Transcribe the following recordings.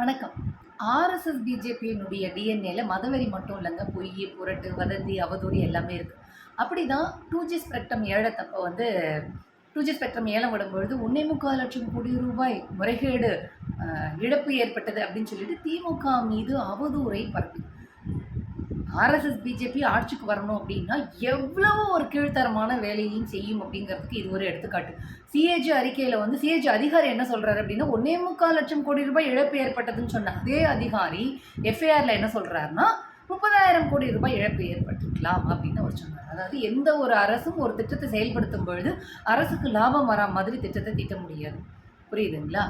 வணக்கம். ஆர்எஸ்எஸ் பிஜேபியினுடைய டிஎன்ஏல மதவெறி மட்டும் இல்லைங்க. பொய் புரட்டு வதந்தி அவதூறு எல்லாமே இருக்குது அப்படி தான் டூ ஜி ஸ்பெக்ட்ரம் ஏழத்தப்போ வந்து டூ ஜி ஸ்பெக்ட்ரம் ஏலம் விடும்பொழுது ஒன்றே முக்கால் லட்சம் கோடி ரூபாய் முறைகேடு இழப்பு ஏற்பட்டது அப்படின்னு சொல்லிட்டு திமுக மீது அவதூறை பரப்பி. ஆர்எஸ்எஸ் பிஜேபி ஆட்சிக்கு வரணும் அப்படின்னா எவ்வளவு ஒரு கீழ்த்தரமான வேலையையும் செய்யும் அப்படிங்கிறதுக்கு இது ஒரு எடுத்துக்காட்டு. சிஏஜி அறிக்கையில் வந்து சிஏஜி அதிகாரி என்ன சொல்கிறாரு அப்படின்னா ஒன்னே முக்கால் லட்சம் கோடி ரூபாய் இழப்பு ஏற்பட்டதுன்னு சொன்ன அதே அதிகாரி எஃப்ஐஆரில் என்ன சொல்கிறாருன்னா முப்பதாயிரம் கோடி ரூபாய் இழப்பு ஏற்பட்டிருக்கலாம் அப்படின்னு அவர் சொன்னார். அதாவது எந்த ஒரு அரசும் ஒரு திட்டத்தை செயல்படுத்தும் பொழுது அரசுக்கு லாபம் வரா மாதிரி திட்டத்தை தீட்ட முடியாது. புரியுதுங்களா?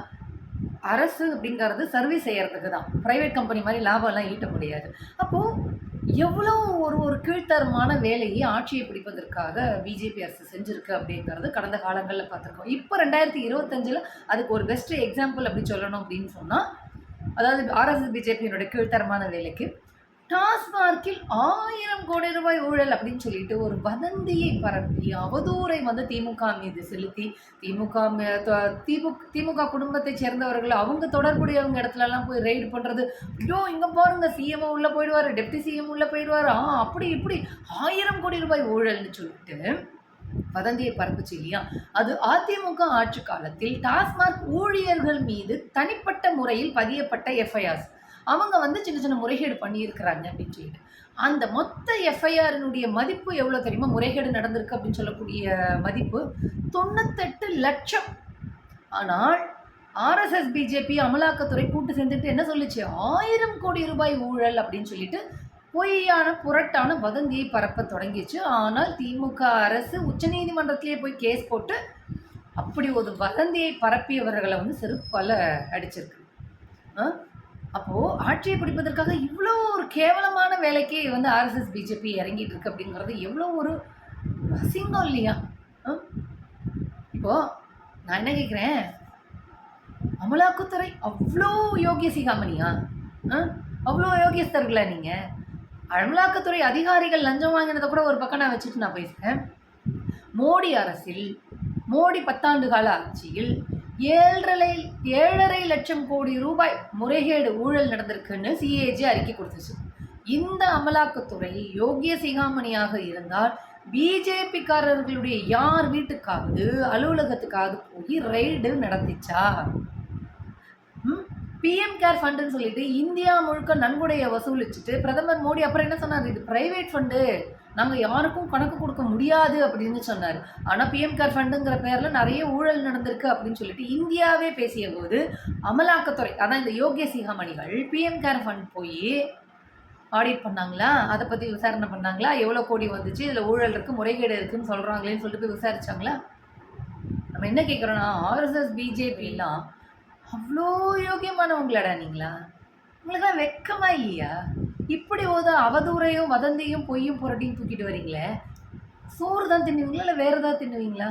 அரசு அப்படிங்கிறது சர்வீஸ் செய்கிறதுக்கு தான் ப்ரைவேட் கம்பெனி மாதிரி லாபம்லாம் ஈட்ட முடியாது. அப்போது எவ்வளோ ஒரு ஒரு கீழ்த்தரமான வேலையை ஆட்சியை பிடிப்பதற்காக பிஜேபி அரசு செஞ்சுருக்கு அப்படிங்கிறது கடந்த காலங்களில் பார்த்துருக்கோம். இப்போ ரெண்டாயிரத்தி இருபத்தஞ்சில் அதுக்கு ஒரு பெஸ்ட் எக்ஸாம்பிள் அப்படி சொல்லணும் அப்படின்னு சொன்னால் அதாவது ஆர்எஸ்எஸ் பிஜேபியினுடைய கீழ்த்தரமான வேலைக்கு டாஸ்மார்க்கில் ஆயிரம் கோடி ரூபாய் ஊழல் அப்படின்னு சொல்லிட்டு ஒரு வதந்தியை பரப்பி அவதூறை வந்து திமுக மீது செலுத்தி திமுக த- திமுக திமுக குடும்பத்தை சேர்ந்தவர்கள் அவங்க தொடர்புடையவங்க இடத்துலலாம் போய் ரெய்டு பண்ணுறது ஐயோ இங்கே பாருங்க சிஎம் உள்ளே போயிடுவார் டெப்டி சிஎம் உள்ளே போயிடுவார். ஆ அப்படி இப்படி ஆயிரம் கோடி ரூபாய் ஊழல்னு சொல்லிட்டு வதந்தியை பரப்புச்சு இல்லையா? அது அதிமுக ஆட்சி காலத்தில் டாஸ்மாக் ஊழியர்கள் மீது தனிப்பட்ட முறையில் பதியப்பட்ட எஃப்ஐஆர்ஸ் அவங்க வந்து சின்ன சின்ன முறைகேடு பண்ணியிருக்கிறாங்க அப்படின்னு சொல்லிட்டு. அந்த மொத்த எஃப்ஐஆரினுடைய மதிப்பு எவ்வளோ தெரியுமா? முறைகேடு நடந்திருக்கு அப்படின்னு சொல்லக்கூடிய மதிப்பு தொண்ணூத்தெட்டு லட்சம். ஆனால் ஆர்எஸ்எஸ் பிஜேபி அமலாக்கத்துறை கூட்டு சேர்ந்துட்டு என்ன சொல்லுச்சு? ஆயிரம் கோடி ரூபாய் ஊழல் அப்படின்னு சொல்லிட்டு பொய்யான புரட்டான வதந்தியை பரப்ப தொடங்கிச்சு. ஆனால் திமுக அரசு உச்சநீதிமன்றத்திலேயே போய் கேஸ் போட்டு அப்படி ஒரு வதந்தியை பரப்பியவர்களை வந்து செருப்பால் அடிச்சிருக்கு. அப்போது அப்போ ஆட்சியை பிடிப்பதற்காக இவ்வளோ ஒரு கேவலமான வேலைக்கு வந்து ஆர்எஸ்எஸ் பிஜேபி இறங்கிட்டு இருக்கு அப்படிங்கிறது எவ்வளோ ஒரு அசிங்கம் இல்லையா? ஆ? இப்போ நான் என்ன கேட்குறேன் அமலாக்கத்துறை அவ்வளோ யோகிய சிகாமணியா? ஆ? அவ்வளோ யோகியஸ்தர்களா நீங்கள் அமலாக்கத்துறை அதிகாரிகள் லஞ்சம் வாங்கினதை கூட ஒரு பக்கம் நான் வச்சுட்டு நான் பேசுகிறேன் மோடி அரசில் மோடி பத்தாண்டு கால ஆட்சியில் ஏழரை ஏழரை லட்சம் கோடி ரூபாய் முறைகேடு ஊழல் நடந்திருக்குன்னு சிஏஜி அறிக்கை கொடுத்துச்சு. இந்த அமலாக்கத்துறை யோகிய சிகாமணியாக இருந்தால் பிஜேபிக்காரர்களுடைய யார் வீட்டுக்காவது அலுவலகத்துக்காவது போய் ரெய்டு நடத்திச்சா? பிஎம் கேர் ஃபண்டுன்னு சொல்லிட்டு இந்தியா முழுக்க நன்கொடையை வசூலிச்சுட்டு பிரதமர் மோடி அப்புறம் என்ன சொன்னார்? இது பிரைவேட் ஃபண்டு நாங்கள் யாருக்கும் கணக்கு கொடுக்க முடியாது அப்படின்னு சொன்னார். ஆனால் பிஎம் கேர் ஃபண்டுங்கிற பேரில் நிறைய ஊழல் நடந்திருக்கு அப்படின்னு சொல்லிட்டு இந்தியாவே பேசிய போது அமலாக்கத்துறை அதான் இந்த யோகிய சிகாமணிகள் பிஎம் கேர் ஃபண்ட் போய் ஆடிட் பண்ணாங்களா? அதை பற்றி விசாரணை பண்ணாங்களா? எவ்வளோ கோடி வந்துச்சு? இதில் ஊழல் இருக்குது முறைகேடு இருக்குதுன்னு சொல்கிறாங்களேன்னு சொல்லிட்டு போய் விசாரிச்சாங்களா? நம்ம என்ன கேட்குறோன்னா ஆர்எஸ்எஸ் பிஜேபிலாம் அவ்வளோ யோகியமானவங்களாடா நீங்களா? உங்களுக்குலாம் வெக்கமா இல்லையா? இப்படி ஒரு அவதூறையும் வதந்தியும் பொய்யும் புரட்டியும் தூக்கிட்டு வரீங்களே? சோறு தான் தின்னுவீங்களா இல்லை வேறு ஏதாவது தின்னுவீங்களா?